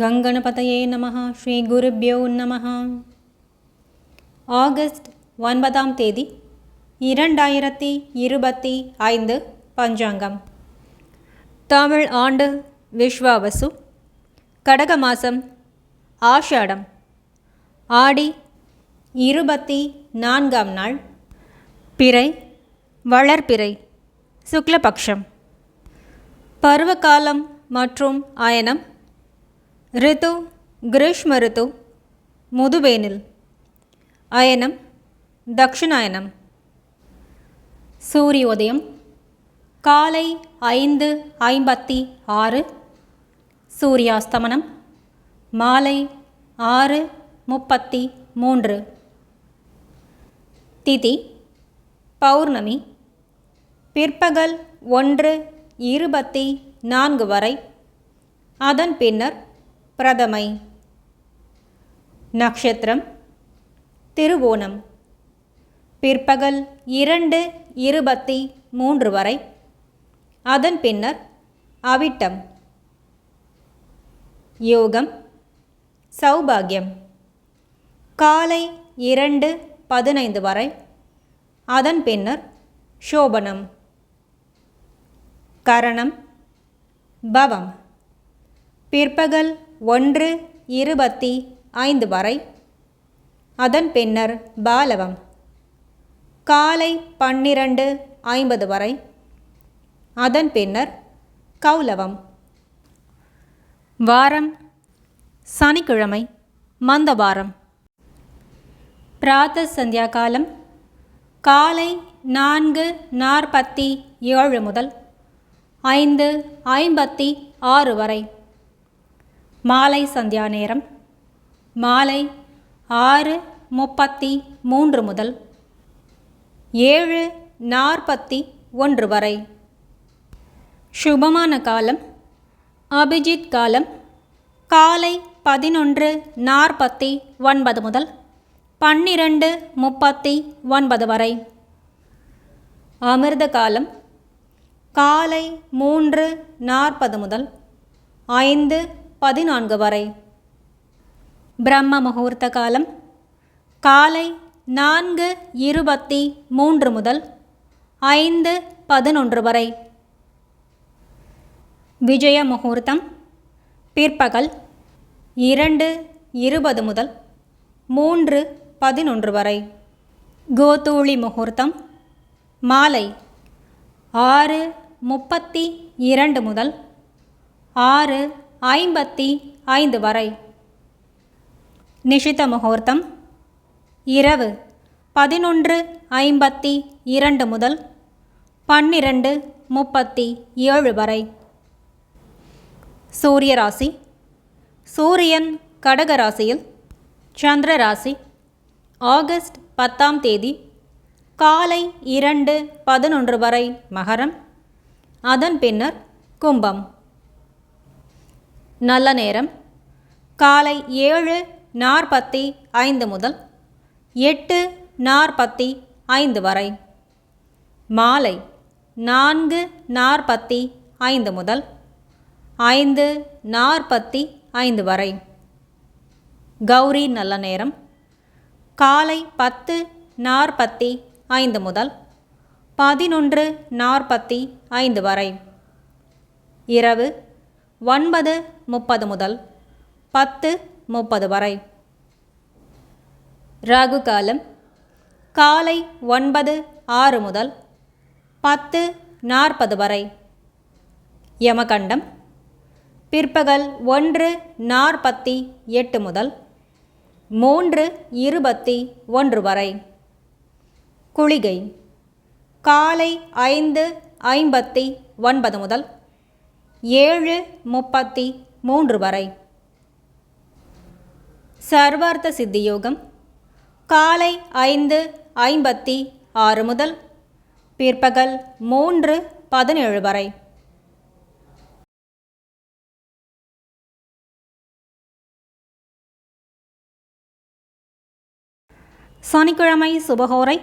கங்கணபதையே நம ஸ்ரீ குருப்யோ நம. ஆகஸ்ட் ஒன்பதாம் தேதி இரண்டாயிரத்தி இருபத்தி ஐந்து பஞ்சாங்கம். தமிழ் ஆண்டு விஸ்வாவசு கடக மாதம் ஆஷாடம். ஆடி இருபத்தி நான்காம் நாள். பிறை வளர்பிறை சுக்லபக்ஷம். பருவகாலம் மற்றும் அயனம் ரித்து கிரீஷ்ம ரித்து முதுவேனில் அயனம் தக்ஷிணாயனம். சூரியோதயம் காலை ஐந்து ஐம்பத்தி ஆறு. சூரியாஸ்தமனம் மாலை ஆறு முப்பத்தி மூன்று. திதி பௌர்ணமி பிற்பகல் ஒன்று இருபத்தி நான்கு வரை. அதன் பின்னர் பிரதமை. நக்ஷத்திரம் திருவோணம். பிற்பகல் இரண்டு இருபத்தி மூன்று வரை. அதன் பின்னர் அவிட்டம். யோகம் சௌபாகியம். காலை இரண்டு பதினைந்து வரை. அதன் பின்னர் சோபனம். கரணம் பவம். பிற்பகல் ஒன்று இருபத்தி ஐந்து வரை. அதன் பின்னர் பாலவம். காலை பன்னிரண்டு ஐம்பது வரை. அதன் பின்னர் கௌலவம். வாரம் சனிக்கிழமை மந்தவாரம். பிராத்த சந்தியா காலம் காலை நான்கு நாற்பத்தி ஏழு முதல் ஐந்து ஐம்பத்தி ஆறு வரை. மாலை சந்தியா நேரம். மாலை ஆறு முப்பத்தி மூன்று முதல் ஏழு நாற்பத்தி ஒன்று வரை. சுபமான காலம். அபிஜித் காலம். காலை பதினொன்று நாற்பத்தி ஒன்பது முதல் பன்னிரண்டு முப்பத்தி ஒன்பது வரை. அமிர்த காலம். காலை மூன்று நாற்பது முதல் ஐந்து பதினான்கு வரை. பிரம்ம முகூர்த்த காலம் காலை நான்கு இருபத்தி மூன்று முதல் ஐந்து பதினொன்று வரை. விஜய முகூர்த்தம் பிற்பகல் இரண்டு இருபது முதல் மூன்று பதினொன்று வரை. கோதூளி முகூர்த்தம் மாலை ஆறு முப்பத்தி இரண்டு முதல் ஆறு ஐம்பத்தி ஐந்து வரை. நிஷித முகூர்த்தம் இரவு பதினொன்று ஐம்பத்தி இரண்டு முதல் பன்னிரண்டு முப்பத்தி ஏழு வரை. சூரிய ராசி சூரியன் கடக ராசியில் சந்திர ராசி ஆகஸ்ட் பத்தாம் தேதி காலை இரண்டு பதினொன்று வரை மகரம் அதன் பின்னர் கும்பம். நல்ல நேரம். காலை ஏழு நாற்பத்தி ஐந்து முதல் எட்டு நாற்பத்தி ஐந்து வரை. மாலை நான்கு நாற்பத்தி ஐந்து முதல் ஐந்து நாற்பத்தி ஐந்து வரை. கௌரி நல்ல நேரம். காலை பத்து நாற்பத்தி ஐந்து முதல் பதினொன்று நாற்பத்தி ஐந்து வரை. இரவு ஒன்பது முப்பது முதல் பத்து முப்பது வரை. ராகு காலம் காலை ஒன்பது ஆறு முதல் பத்து நாற்பது வரை. யமகண்டம் பிற்பகல் ஒன்று நாற்பத்தி எட்டு முதல் மூன்று இருபத்தி ஒன்று வரை. குளிகை காலை ஐந்து ஐம்பத்தி ஒன்பது முதல் ஏழு முப்பத்தி மூன்று வரை. சர்வார்த்த சித்தியோகம் காலை ஐந்து ஐம்பத்தி ஆறு முதல் பிற்பகல் மூன்று பதினேழு வரை. சனிக்கிழமை சுபஹோரை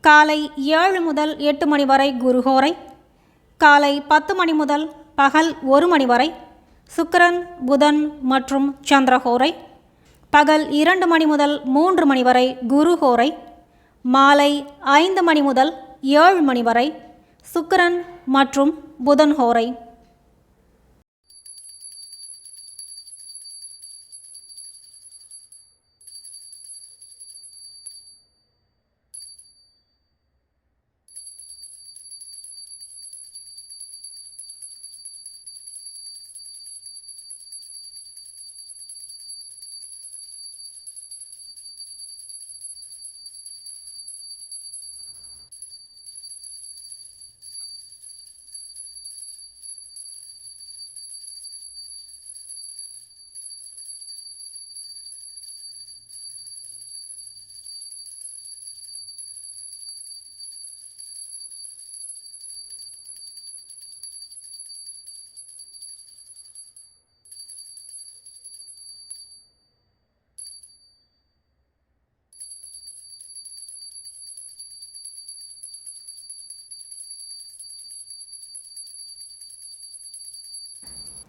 காலை ஏழு முதல் எட்டு மணி வரை குருஹோரை காலை பத்து மணி முதல் பகல் ஒரு மணி வரை சுக்கிரன் புதன் மற்றும் சந்திரஹோரை பகல் இரண்டு மணி முதல் மூன்று மணி வரை குருஹோரை மாலை ஐந்து மணி முதல் ஏழு மணி வரை சுக்கரன் மற்றும் புதன் ஹோரை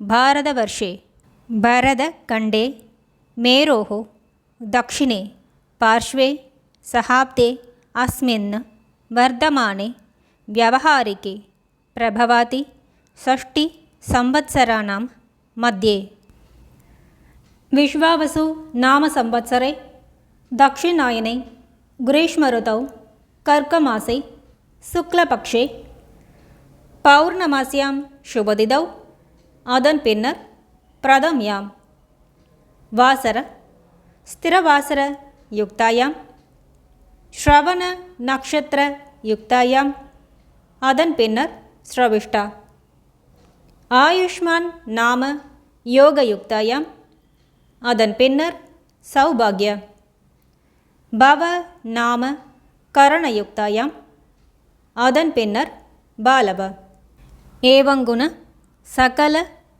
भारतवर्षे भरतखण्डे मेरोः दक्षिणे पार्श्वे सहाब्दे अस्मिन् वर्धमाने व्यावहारिके प्रभवति षष्टिसंवत्सराणां मध्ये विश्वावसु नामसंवत्सरे दक्षिणायने ग्रीष्मऋतौ कर्कमासे शुक्लपक्षे पौर्णमास्यां शुभदिदौ அதன் பின்னர் பிரதம்யாம் வாசர ஸ்திரவாசர யுக்தாயாம் ஸ்ரவண நக்ஷத்திர யுக்தாயாம் அதன் பின்னர் ஸ்ரவிஷ்டா. ஆயுஷ்மான் நாம யோக யுக்தாயாம் அதன் பின்னர் சௌபாகிய. பவ நாம கரணயுக்தாயாம் அதன் பின்னர் பாலப. ஏவங்குண சகல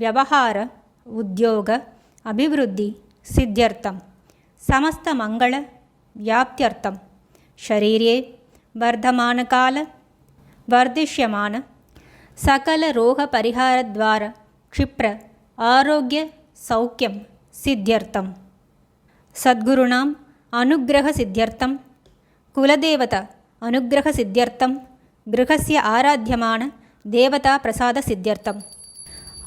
ವ್ಯವಹಾರ ಉದ್ಯೋಗ ಅಭಿವೃದ್ಧಿ ಸಿದ್ಧ್ಯರ್ಥಂ ಸಮಸ್ತ ಮಂಗಳ ವ್ಯಾಪ್ತ್ಯರ್ಥಂ ಶರೀರೇ ವರ್ಧಮಾನಕಾಲ ವರ್ಧಿಷ್ಯಮಾನ ಸಕಲ ರೋಗ ಪರಿಹಾರದ್ವಾರ ಕ್ಷಿಪ್ರ ಆರೋಗ್ಯ ಸೌಖ್ಯಂ ಸಿದ್ಧ್ಯರ್ಥಂ ಸದ್ಗುರುಣಾಂ ಅನುಗ್ರಹ ಸಿದ್ಧ್ಯರ್ಥಂ ಕುಲದೇವತ ಅನುಗ್ರಹ ಸಿದ್ಧ್ಯರ್ಥಂ ಗೃಹಸ್ಯ ಆರಾಧ್ಯಮಾನ ದೇವತಾ ಪ್ರಸಾದ ಸಿದ್ಧ್ಯರ್ಥಂ